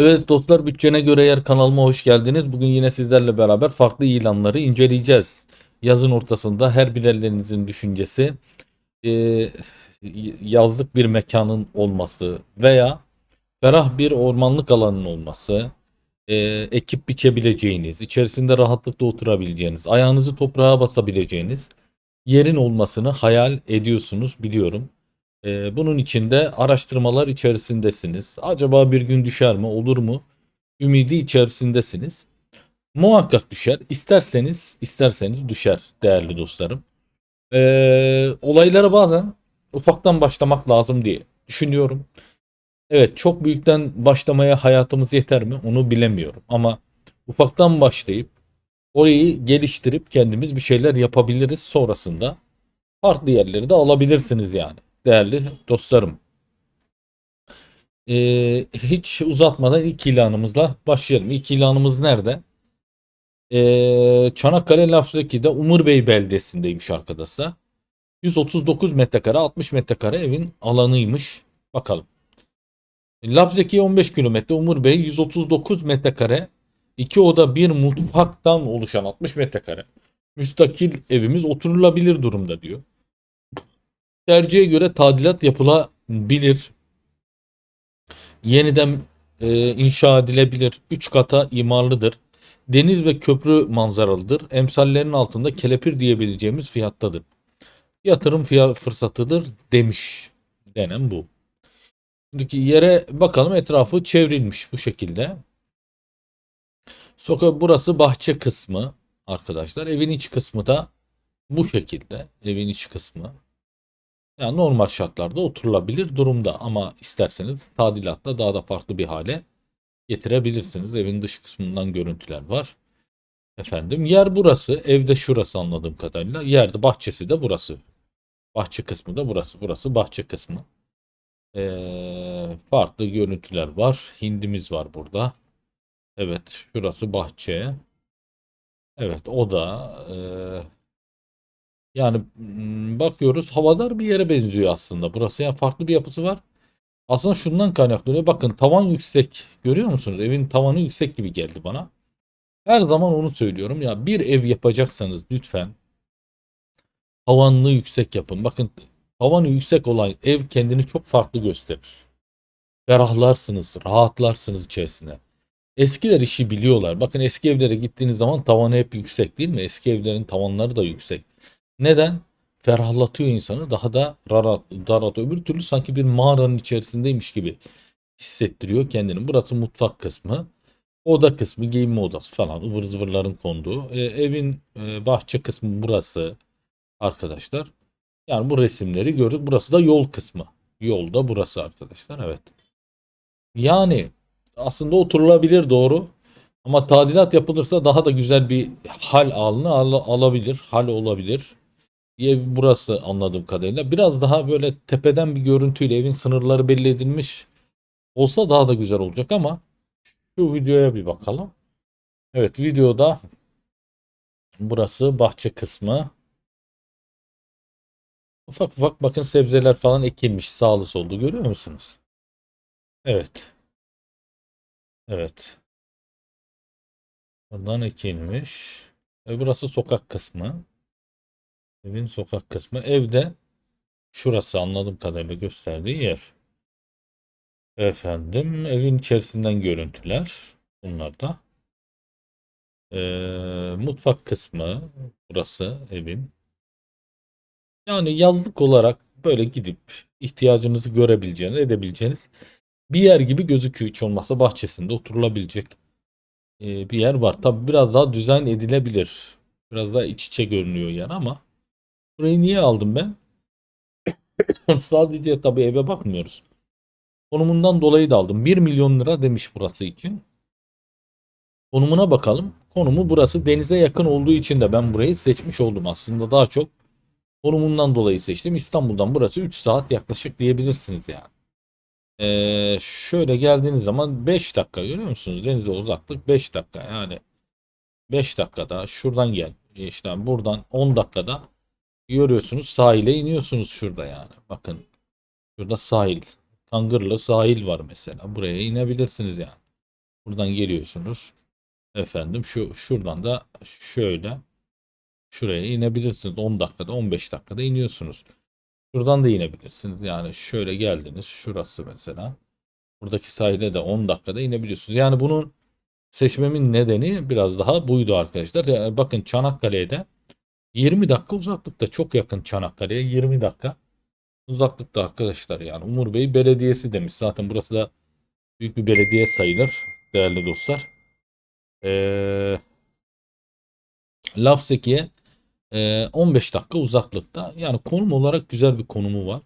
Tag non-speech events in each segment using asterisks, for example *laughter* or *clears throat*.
Evet dostlar bütçene göre yer kanalıma hoş geldiniz. Bugün yine sizlerle beraber farklı ilanları inceleyeceğiz. Yazın ortasında her birerlerinizin düşüncesi e, yazlık bir mekanın olması veya ferah bir ormanlık alanın olması, e, ekip biçebileceğiniz, içerisinde rahatlıkla oturabileceğiniz, ayağınızı toprağa basabileceğiniz yerin olmasını hayal ediyorsunuz biliyorum. Ee, bunun için de araştırmalar içerisindesiniz. Acaba bir gün düşer mi, olur mu? Ümidi içerisindesiniz. Muhakkak düşer. İsterseniz, isterseniz düşer değerli dostlarım. Ee, olaylara bazen ufaktan başlamak lazım diye düşünüyorum. Evet, çok büyükten başlamaya hayatımız yeter mi? Onu bilemiyorum. Ama ufaktan başlayıp orayı geliştirip kendimiz bir şeyler yapabiliriz sonrasında. Farklı yerleri de alabilirsiniz yani değerli dostlarım. Ee, hiç uzatmadan ilk ilanımızla başlayalım. İlk ilanımız nerede? Ee, Çanakkale Lapseki'de Umur Bey beldesindeymiş arkadaşlar. 139 metrekare 60 metrekare evin alanıymış. Bakalım. Lapseki 15 kilometre Umur Bey 139 metrekare 2 oda bir mutfaktan oluşan 60 metrekare. Müstakil evimiz oturulabilir durumda diyor. Tercihe göre tadilat yapılabilir. Yeniden e, inşa edilebilir. 3 kata imarlıdır. Deniz ve köprü manzaralıdır. Emsallerin altında kelepir diyebileceğimiz fiyattadır. Yatırım fiyat fırsatıdır demiş. Denen bu. Şimdiki yere bakalım etrafı çevrilmiş bu şekilde. Sokak burası bahçe kısmı arkadaşlar. Evin iç kısmı da bu şekilde. Evin iç kısmı. Yani normal şartlarda oturulabilir durumda ama isterseniz tadilatla daha da farklı bir hale getirebilirsiniz. Evin dış kısmından görüntüler var. Efendim yer burası. Evde şurası anladığım kadarıyla. Yerde bahçesi de burası. Bahçe kısmı da burası. Burası bahçe kısmı. Ee, farklı görüntüler var. Hindimiz var burada. Evet şurası bahçe. Evet o da e, yani bakıyoruz havadar bir yere benziyor aslında. Burası yani farklı bir yapısı var. Aslında şundan kaynaklanıyor. Bakın tavan yüksek. Görüyor musunuz? Evin tavanı yüksek gibi geldi bana. Her zaman onu söylüyorum. Ya bir ev yapacaksanız lütfen tavanını yüksek yapın. Bakın tavanı yüksek olan ev kendini çok farklı gösterir. Ferahlarsınız, rahatlarsınız içerisine. Eskiler işi biliyorlar. Bakın eski evlere gittiğiniz zaman tavanı hep yüksek değil mi? Eski evlerin tavanları da yüksek. Neden? Ferahlatıyor insanı daha da rahat. Öbür türlü sanki bir mağaranın içerisindeymiş gibi hissettiriyor kendini. Burası mutfak kısmı. Oda kısmı, giyinme odası falan ıvır zıvırların konduğu. E, evin e, bahçe kısmı burası arkadaşlar. Yani bu resimleri gördük. Burası da yol kısmı. Yolda burası arkadaşlar. Evet. Yani aslında oturulabilir doğru. Ama tadilat yapılırsa daha da güzel bir hal alını al alabilir. Hal olabilir diye burası anladığım kadarıyla. Biraz daha böyle tepeden bir görüntüyle evin sınırları belli edilmiş olsa daha da güzel olacak ama şu videoya bir bakalım. Evet videoda burası bahçe kısmı. Ufak ufak bakın sebzeler falan ekilmiş sağlı soldu görüyor musunuz? Evet. Evet. Buradan ekilmiş. E burası sokak kısmı. Evin sokak kısmı. Evde şurası anladığım kadarıyla gösterdiği yer. Efendim evin içerisinden görüntüler. Bunlar da. Ee, mutfak kısmı. Burası evin. Yani yazlık olarak böyle gidip ihtiyacınızı görebileceğiniz, edebileceğiniz bir yer gibi gözüküyor. Hiç olmazsa bahçesinde oturulabilecek bir yer var. Tabi biraz daha düzen edilebilir. Biraz daha iç içe görünüyor yer ama Burayı niye aldım ben? *coughs* Sadece tabii eve bakmıyoruz. Konumundan dolayı da aldım. 1 milyon lira demiş burası için. Konumuna bakalım. Konumu burası denize yakın olduğu için de ben burayı seçmiş oldum aslında daha çok. Konumundan dolayı seçtim. İstanbul'dan burası 3 saat yaklaşık diyebilirsiniz yani. Ee, şöyle geldiğiniz zaman 5 dakika görüyor musunuz? Denize uzaklık 5 dakika yani. 5 dakikada şuradan gel. İşte buradan 10 dakikada görüyorsunuz sahile iniyorsunuz şurada yani. Bakın şurada sahil. Kangırlı sahil var mesela. Buraya inebilirsiniz yani. Buradan geliyorsunuz. Efendim şu şuradan da şöyle şuraya inebilirsiniz. 10 dakikada 15 dakikada iniyorsunuz. Şuradan da inebilirsiniz. Yani şöyle geldiniz. Şurası mesela. Buradaki sahile de 10 dakikada inebiliyorsunuz. Yani bunun seçmemin nedeni biraz daha buydu arkadaşlar. Yani bakın Çanakkale'ye de 20 dakika uzaklıkta. Çok yakın Çanakkale'ye 20 dakika uzaklıkta arkadaşlar. Yani Umur Bey Belediyesi demiş. Zaten burası da büyük bir belediye sayılır değerli dostlar. Ee, Lapseki'ye e, 15 dakika uzaklıkta. Yani konum olarak güzel bir konumu var.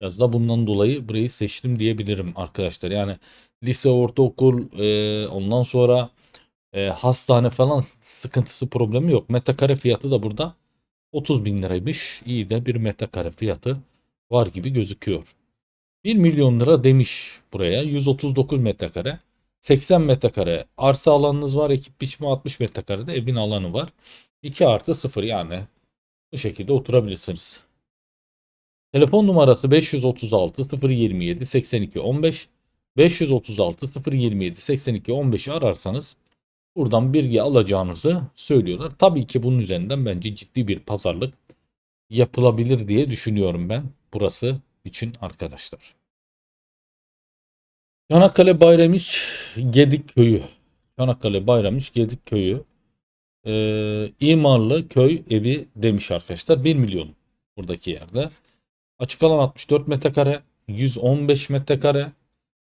Biraz da bundan dolayı burayı seçtim diyebilirim arkadaşlar. Yani lise, ortaokul, e, ondan sonra e, hastane falan sıkıntısı problemi yok. Metrekare fiyatı da burada 30 bin liraymış. İyi de bir metrekare fiyatı var gibi gözüküyor. 1 milyon lira demiş buraya. 139 metrekare. 80 metrekare arsa alanınız var. Ekip biçme 60 metrekare de evin alanı var. 2 artı 0 yani bu şekilde oturabilirsiniz. Telefon numarası 536 027 82 15 536 027 82 15'i ararsanız buradan bilgi alacağınızı söylüyorlar. Tabii ki bunun üzerinden bence ciddi bir pazarlık yapılabilir diye düşünüyorum ben burası için arkadaşlar. Çanakkale Bayramiç Gedik Köyü. Çanakkale Bayramiç Gedik Köyü. Ee, imarlı köy evi demiş arkadaşlar. 1 milyon buradaki yerde. Açık alan 64 metrekare. 115 metrekare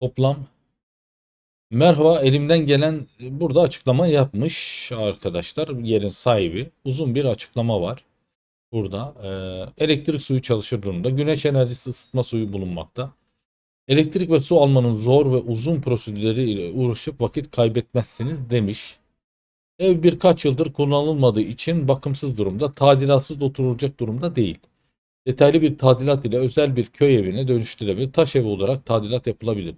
toplam. Merhaba elimden gelen burada açıklama yapmış arkadaşlar. Yerin sahibi. Uzun bir açıklama var. Burada e, elektrik suyu çalışır durumda. Güneş enerjisi ısıtma suyu bulunmakta. Elektrik ve su almanın zor ve uzun prosedürleri ile uğraşıp vakit kaybetmezsiniz demiş. Ev birkaç yıldır kullanılmadığı için bakımsız durumda, tadilatsız oturulacak durumda değil. Detaylı bir tadilat ile özel bir köy evine dönüştürülebilir, taş evi olarak tadilat yapılabilir.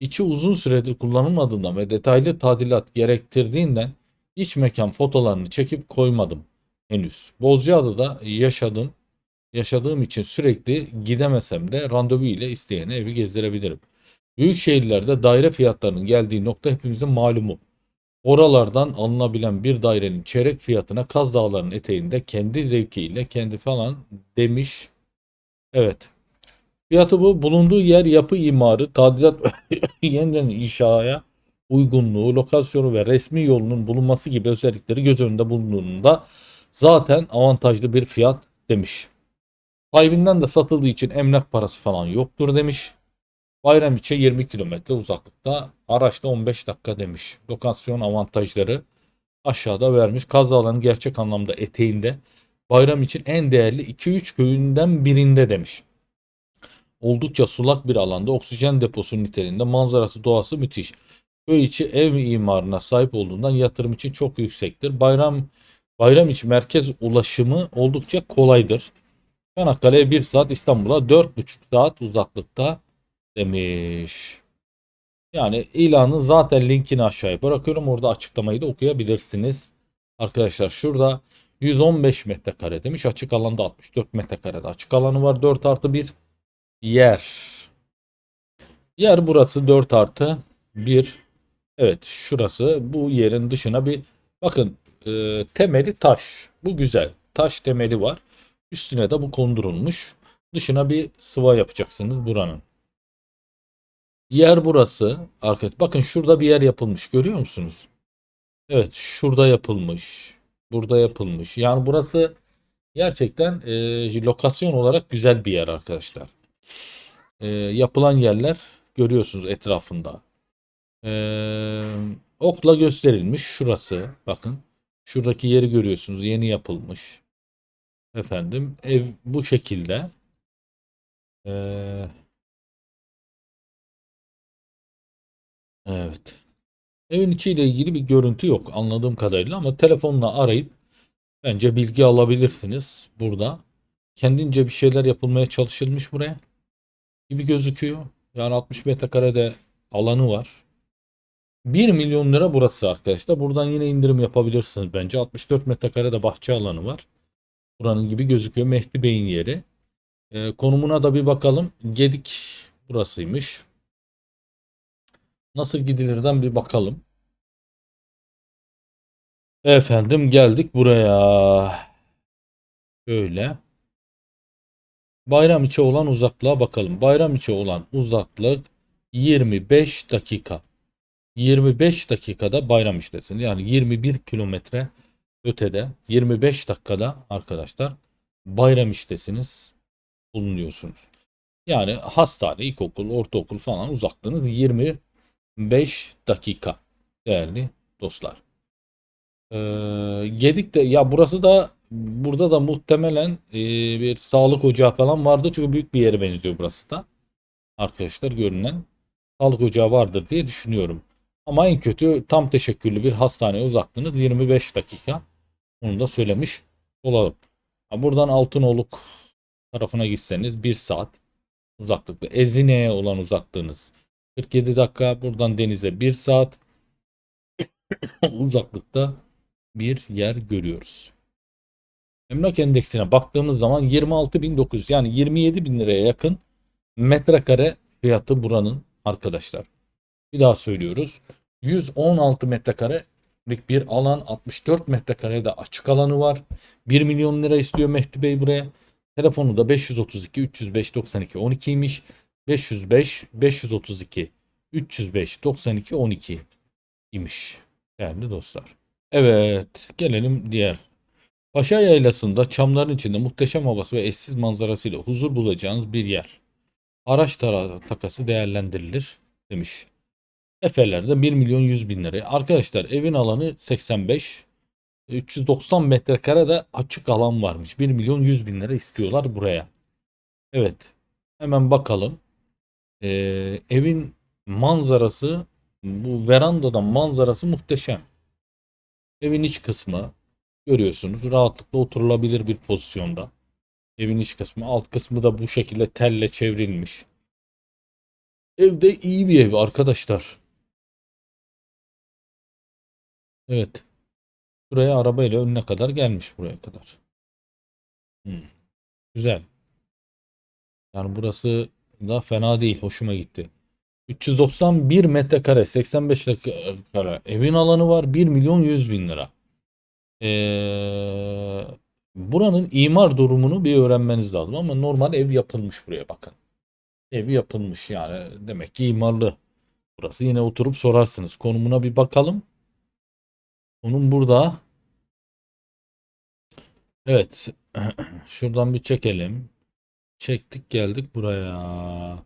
İçi uzun süredir kullanılmadığından ve detaylı tadilat gerektirdiğinden iç mekan fotolarını çekip koymadım henüz. Bozcaada'da yaşadım. Yaşadığım için sürekli gidemesem de randevu ile isteyene evi gezdirebilirim. Büyük şehirlerde daire fiyatlarının geldiği nokta hepimizin malumu. Oralardan alınabilen bir dairenin çeyrek fiyatına Kaz Dağları'nın eteğinde kendi zevkiyle kendi falan demiş. Evet. Fiyatı bu. Bulunduğu yer yapı imarı, tadilat *laughs* yeniden inşaya uygunluğu, lokasyonu ve resmi yolunun bulunması gibi özellikleri göz önünde bulunduğunda zaten avantajlı bir fiyat demiş. Sahibinden de satıldığı için emlak parası falan yoktur demiş. Bayramiç'e 20 kilometre uzaklıkta. Araçta 15 dakika demiş. Lokasyon avantajları aşağıda vermiş. Kaz Dağları'nın gerçek anlamda eteğinde. Bayram için en değerli 2-3 köyünden birinde demiş. Oldukça sulak bir alanda oksijen deposu niteliğinde manzarası doğası müthiş. Köy içi ev imarına sahip olduğundan yatırım için çok yüksektir. Bayram Bayram için merkez ulaşımı oldukça kolaydır. Çanakkale'ye 1 saat İstanbul'a 4,5 saat uzaklıkta demiş. Yani ilanın zaten linkini aşağıya bırakıyorum. Orada açıklamayı da okuyabilirsiniz. Arkadaşlar şurada 115 metrekare demiş. Açık alanda 64 metrekarede. Açık alanı var 4 artı 1 yer. Yer burası 4 artı 1. Evet şurası bu yerin dışına bir bakın e, temeli taş. Bu güzel. Taş temeli var. Üstüne de bu kondurulmuş. Dışına bir sıva yapacaksınız buranın. Yer burası. Arkadaşlar bakın şurada bir yer yapılmış. Görüyor musunuz? Evet şurada yapılmış. Burada yapılmış. Yani burası gerçekten e, lokasyon olarak güzel bir yer arkadaşlar. E, yapılan yerler görüyorsunuz etrafında. E, okla gösterilmiş şurası. Bakın. Şuradaki yeri görüyorsunuz. Yeni yapılmış. Efendim ev bu şekilde. Ee, evet. Evin içiyle ilgili bir görüntü yok anladığım kadarıyla ama telefonla arayıp bence bilgi alabilirsiniz burada. Kendince bir şeyler yapılmaya çalışılmış buraya gibi gözüküyor. Yani 60 metrekarede alanı var. 1 milyon lira burası arkadaşlar. Buradan yine indirim yapabilirsiniz bence. 64 metrekarede bahçe alanı var. Buranın gibi gözüküyor. Mehdi Bey'in yeri. E, konumuna da bir bakalım. Gedik burasıymış. Nasıl gidilirden bir bakalım. Efendim geldik buraya. Şöyle. Bayram içi olan uzaklığa bakalım. Bayram içi olan uzaklık 25 dakika. 25 dakikada bayram işlesin. Yani 21 kilometre ötede 25 dakikada arkadaşlar bayram iştesiniz bulunuyorsunuz. Yani hastane, ilkokul, ortaokul falan uzaklığınız 25 dakika değerli dostlar. Ee, Gedik'te ya burası da burada da muhtemelen e, bir sağlık ocağı falan vardı çünkü büyük bir yere benziyor burası da. Arkadaşlar görünen sağlık ocağı vardır diye düşünüyorum. Ama en kötü tam teşekküllü bir hastaneye uzaklığınız 25 dakika. Onu da söylemiş olalım. Buradan Altınoluk tarafına gitseniz 1 saat uzaklıkta. Ezine'ye olan uzaklığınız 47 dakika. Buradan denize 1 saat *coughs* uzaklıkta bir yer görüyoruz. Emlak endeksine baktığımız zaman 26.900 yani 27.000 liraya yakın metrekare fiyatı buranın arkadaşlar. Bir daha söylüyoruz. 116 metrekarelik bir alan 64 metrekarede açık alanı var. 1 milyon lira istiyor Mehdi Bey buraya. Telefonu da 532 305 92 12'ymiş. 505 532 305 92 12 imiş değerli dostlar. Evet gelelim diğer. Paşa Yaylası'nda çamların içinde muhteşem havası ve eşsiz manzarasıyla huzur bulacağınız bir yer. Araç takası değerlendirilir demiş. Efeler'de 1 milyon 100 bin liraya. Arkadaşlar evin alanı 85. 390 metrekare de açık alan varmış. 1 milyon 100 bin lira istiyorlar buraya. Evet. Hemen bakalım. Ee, evin manzarası bu verandadan manzarası muhteşem. Evin iç kısmı görüyorsunuz rahatlıkla oturulabilir bir pozisyonda. Evin iç kısmı alt kısmı da bu şekilde telle çevrilmiş. Evde iyi bir ev arkadaşlar. Evet. Buraya arabayla önüne kadar gelmiş buraya kadar. Hmm. Güzel. Yani burası da fena değil. Hoşuma gitti. 391 metrekare 85 kare evin alanı var 1 milyon 100 bin lira. Ee, buranın imar durumunu bir öğrenmeniz lazım ama normal ev yapılmış buraya bakın. Ev yapılmış yani demek ki imarlı. Burası yine oturup sorarsınız. Konumuna bir bakalım. Konum burada. Evet. *clears throat* Şuradan bir çekelim. Çektik geldik buraya.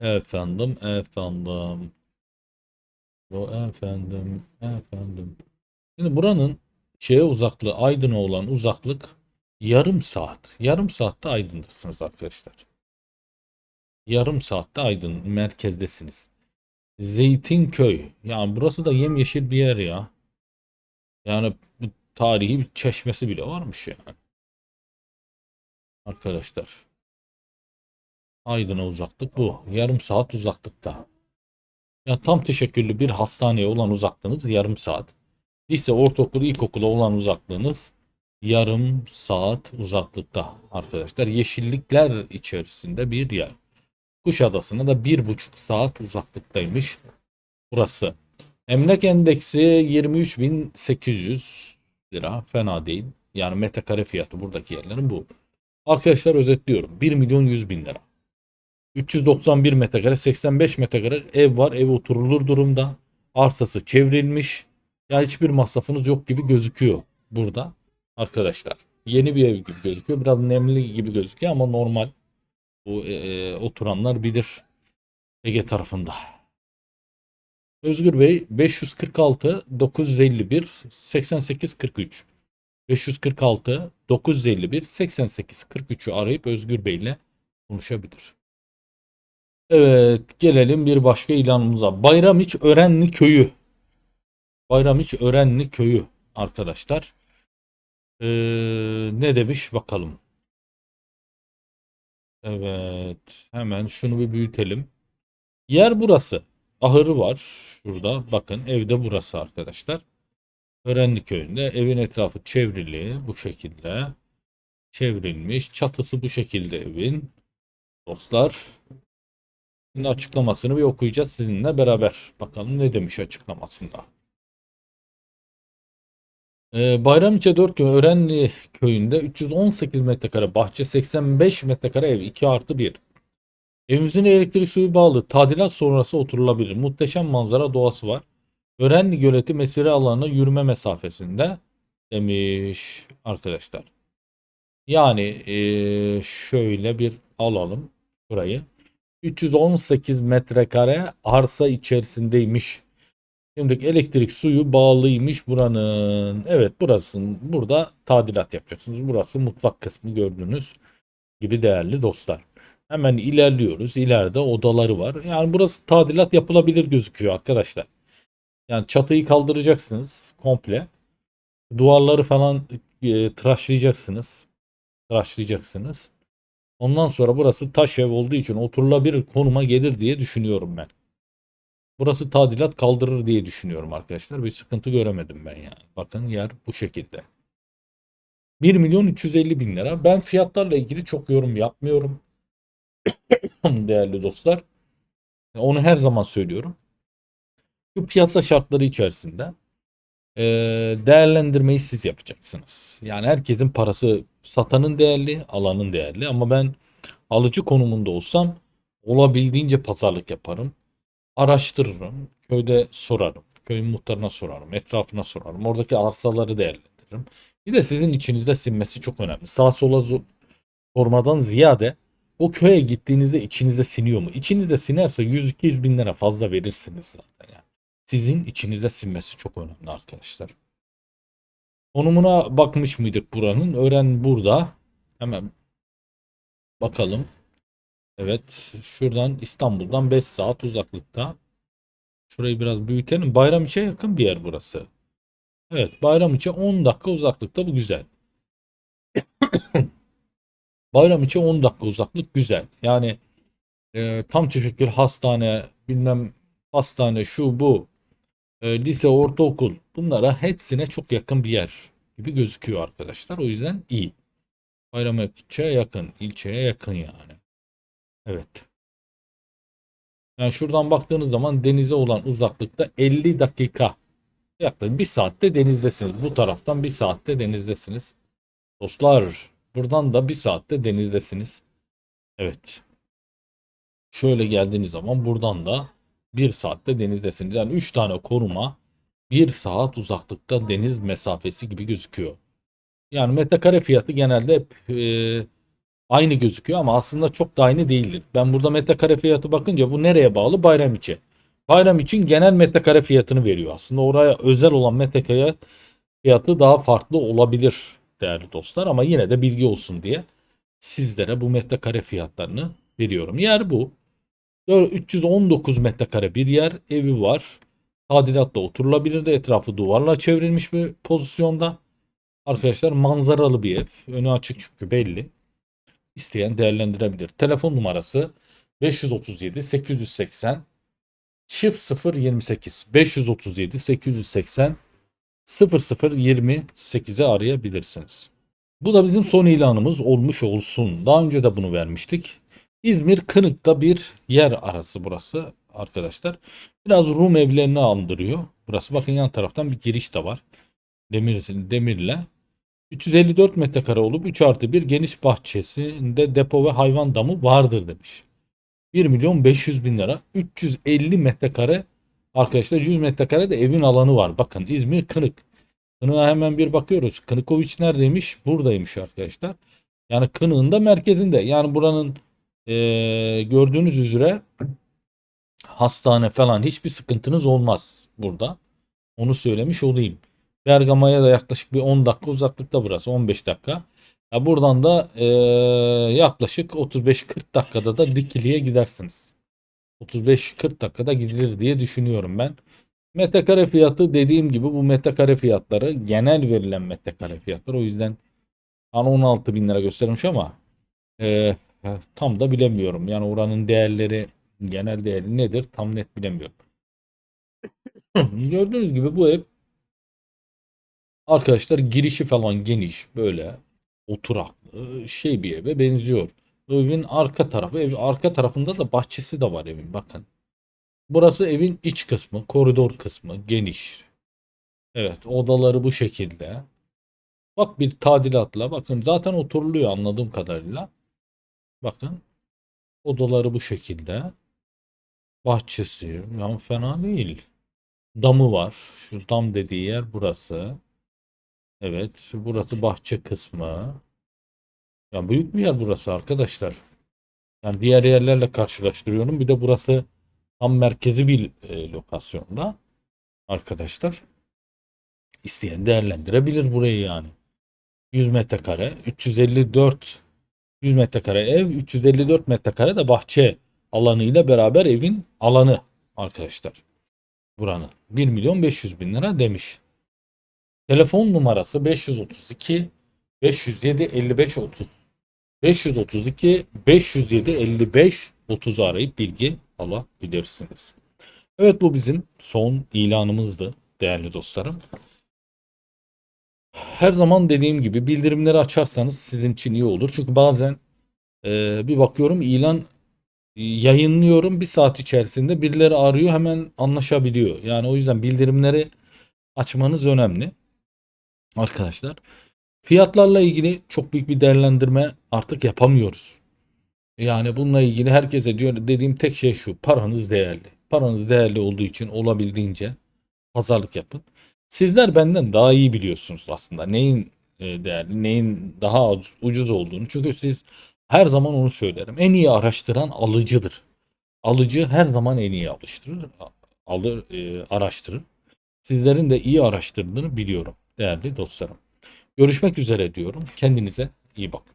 Efendim, efendim. Bu efendim, efendim. Şimdi buranın şeye uzaklığı, Aydın'a olan uzaklık yarım saat. Yarım saatte Aydın'dasınız arkadaşlar. Yarım saatte Aydın merkezdesiniz. Zeytinköy. Yani burası da yemyeşil bir yer ya. Yani tarihi bir çeşmesi bile varmış yani. Arkadaşlar. Aydın'a uzaklık bu. Yarım saat uzaklıkta. Ya tam teşekküllü bir hastaneye olan uzaklığınız yarım saat. Lise, ortaokul, ilkokula olan uzaklığınız yarım saat uzaklıkta arkadaşlar. Yeşillikler içerisinde bir yer. Kuşadası'na da bir buçuk saat uzaklıktaymış burası. Emlak endeksi 23.800 lira. Fena değil. Yani metrekare fiyatı buradaki yerlerin bu. Arkadaşlar özetliyorum. 1 milyon 100 bin lira. 391 metrekare 85 metrekare ev var. Ev oturulur durumda. Arsası çevrilmiş. Ya hiçbir masrafınız yok gibi gözüküyor burada arkadaşlar. Yeni bir ev gibi gözüküyor. Biraz nemli gibi gözüküyor ama normal. Bu e, e, oturanlar bilir Ege tarafında. Özgür Bey 546 951 88 43 546 951 88 43'ü arayıp Özgür Bey ile konuşabilir. Evet gelelim bir başka ilanımıza. Bayramiç Örenli Köyü. Bayramiç Örenli Köyü arkadaşlar. Ee, ne demiş bakalım. Evet hemen şunu bir büyütelim. Yer burası. Ahırı var. Şurada bakın evde burası arkadaşlar. Örenli köyünde evin etrafı çevrili bu şekilde. Çevrilmiş. Çatısı bu şekilde evin. Dostlar Şimdi açıklamasını bir okuyacağız sizinle beraber. Bakalım ne demiş açıklamasında. Ee, Bayramiçe 4 köy Örenli köyünde 318 metrekare bahçe 85 metrekare ev 2 artı 1. Evimizin elektrik suyu bağlı. Tadilat sonrası oturulabilir. Muhteşem manzara doğası var. Örenli göleti mesire alanına yürüme mesafesinde demiş arkadaşlar. Yani eee, şöyle bir alalım burayı. 318 metrekare arsa içerisindeymiş. Şimdi elektrik suyu bağlıymış buranın. Evet burasın. Burada tadilat yapacaksınız. Burası mutfak kısmı gördüğünüz gibi değerli dostlar. Hemen ilerliyoruz. İleride odaları var. Yani burası tadilat yapılabilir gözüküyor arkadaşlar. Yani çatıyı kaldıracaksınız komple. Duvarları falan e, tıraşlayacaksınız. Tıraşlayacaksınız. Ondan sonra burası taş ev olduğu için oturulabilir konuma gelir diye düşünüyorum ben. Burası tadilat kaldırır diye düşünüyorum arkadaşlar. Bir sıkıntı göremedim ben yani. Bakın yer bu şekilde. 1 milyon 350 bin lira. Ben fiyatlarla ilgili çok yorum yapmıyorum. *coughs* Değerli dostlar. Onu her zaman söylüyorum. Şu piyasa şartları içerisinde eee, değerlendirmeyi siz yapacaksınız. Yani herkesin parası satanın değerli, alanın değerli ama ben alıcı konumunda olsam olabildiğince pazarlık yaparım. Araştırırım, köyde sorarım, köyün muhtarına sorarım, etrafına sorarım, oradaki arsaları değerlendiririm. Bir de sizin içinizde sinmesi çok önemli. Sağa sola sormadan ziyade o köye gittiğinizde içinize siniyor mu? İçinize sinerse 100-200 bin lira fazla verirsiniz zaten yani. Sizin içinize sinmesi çok önemli arkadaşlar. Konumuna bakmış mıydık buranın? Öğren burada. Hemen bakalım. Evet. Şuradan İstanbul'dan 5 saat uzaklıkta. Şurayı biraz büyütelim. Bayramiç'e yakın bir yer burası. Evet. Bayramiç'e 10 dakika uzaklıkta bu güzel. *coughs* Bayramiç'e 10 dakika uzaklık güzel. Yani e, tam teşekkür hastane bilmem hastane şu bu e, lise ortaokul bunlara hepsine çok yakın bir yer gibi gözüküyor arkadaşlar. O yüzden iyi. Bayramiç'e yakın, ilçeye yakın yani. Evet. Yani şuradan baktığınız zaman denize olan uzaklıkta 50 dakika. Yaklaşık bir saatte denizdesiniz. Bu taraftan bir saatte denizdesiniz. Dostlar buradan da bir saatte denizdesiniz. Evet. Şöyle geldiğiniz zaman buradan da bir saatte denizdesiniz. Yani 3 tane konuma bir saat uzaklıkta deniz mesafesi gibi gözüküyor. Yani metrekare fiyatı genelde hep aynı gözüküyor ama aslında çok da aynı değildir. Ben burada metrekare fiyatı bakınca bu nereye bağlı? Bayram içi. Bayram için genel metrekare fiyatını veriyor. Aslında oraya özel olan metrekare fiyatı daha farklı olabilir değerli dostlar ama yine de bilgi olsun diye sizlere bu metrekare fiyatlarını veriyorum. Yer bu. 319 metrekare bir yer evi var. Tadilatla oturulabilir de etrafı duvarla çevrilmiş bir pozisyonda. Arkadaşlar manzaralı bir ev. Önü açık çünkü belli. İsteyen değerlendirebilir. Telefon numarası 537 880 çift 028 537 880 0028'e arayabilirsiniz. Bu da bizim son ilanımız olmuş olsun. Daha önce de bunu vermiştik. İzmir Kınık'ta bir yer arası burası arkadaşlar. Biraz Rum evlerini andırıyor. Burası bakın yan taraftan bir giriş de var. Demir, demirle. 354 metrekare olup 3 artı 1 geniş bahçesinde depo ve hayvan damı vardır demiş. 1 milyon 500 bin lira. 350 metrekare arkadaşlar 100 metrekare de evin alanı var. Bakın İzmir Kınık. Kınık'a hemen bir bakıyoruz. Kınıkoviç neredeymiş? Buradaymış arkadaşlar. Yani Kınık'ın da merkezinde. Yani buranın eee, gördüğünüz üzere hastane falan hiçbir sıkıntınız olmaz burada. Onu söylemiş olayım. Bergama'ya da yaklaşık bir 10 dakika uzaklıkta burası. 15 dakika. Ya buradan da eee, yaklaşık 35-40 dakikada da Dikili'ye gidersiniz. 35-40 dakikada gidilir diye düşünüyorum ben. Metrekare fiyatı dediğim gibi bu metrekare fiyatları genel verilen metrekare fiyatları. O yüzden hani 16 bin lira göstermiş ama eee, tam da bilemiyorum. Yani oranın değerleri genel değeri nedir tam net bilemiyorum. *clears throat* Gördüğünüz gibi bu ev Arkadaşlar girişi falan geniş böyle oturaklı şey bir eve benziyor. Evin arka tarafı. Ev, arka tarafında da bahçesi de var evin bakın. Burası evin iç kısmı. Koridor kısmı. Geniş. Evet odaları bu şekilde. Bak bir tadilatla. Bakın zaten oturuluyor anladığım kadarıyla. Bakın. Odaları bu şekilde. Bahçesi. Yani fena değil. Damı var. Şu dam dediği yer burası. Evet. Burası bahçe kısmı. Ya büyük bir yer burası arkadaşlar. Yani diğer yerlerle karşılaştırıyorum. Bir de burası tam merkezi bir e, lokasyonda. Arkadaşlar. İsteyen değerlendirebilir burayı yani. 100 metrekare, 354 100 metrekare ev, 354 metrekare de bahçe alanıyla beraber evin alanı arkadaşlar. Buranın 1 milyon 500 bin lira demiş. Telefon numarası 532 507 55 30 532 507 55 30 arayıp bilgi alabilirsiniz. Evet bu bizim son ilanımızdı değerli dostlarım. Her zaman dediğim gibi bildirimleri açarsanız sizin için iyi olur. Çünkü bazen e, bir bakıyorum ilan yayınlıyorum bir saat içerisinde birileri arıyor hemen anlaşabiliyor. Yani o yüzden bildirimleri açmanız önemli. Arkadaşlar fiyatlarla ilgili çok büyük bir değerlendirme artık yapamıyoruz. Yani bununla ilgili herkese diyor dediğim tek şey şu paranız değerli. Paranız değerli olduğu için olabildiğince pazarlık yapın. Sizler benden daha iyi biliyorsunuz aslında neyin e, değerli, neyin daha uz- ucuz olduğunu. Çünkü siz her zaman onu söylerim. En iyi araştıran alıcıdır. Alıcı her zaman en iyi alıştırır, alır, e, araştırır. Sizlerin de iyi araştırdığını biliyorum değerli dostlarım. Görüşmek üzere diyorum. Kendinize iyi bakın.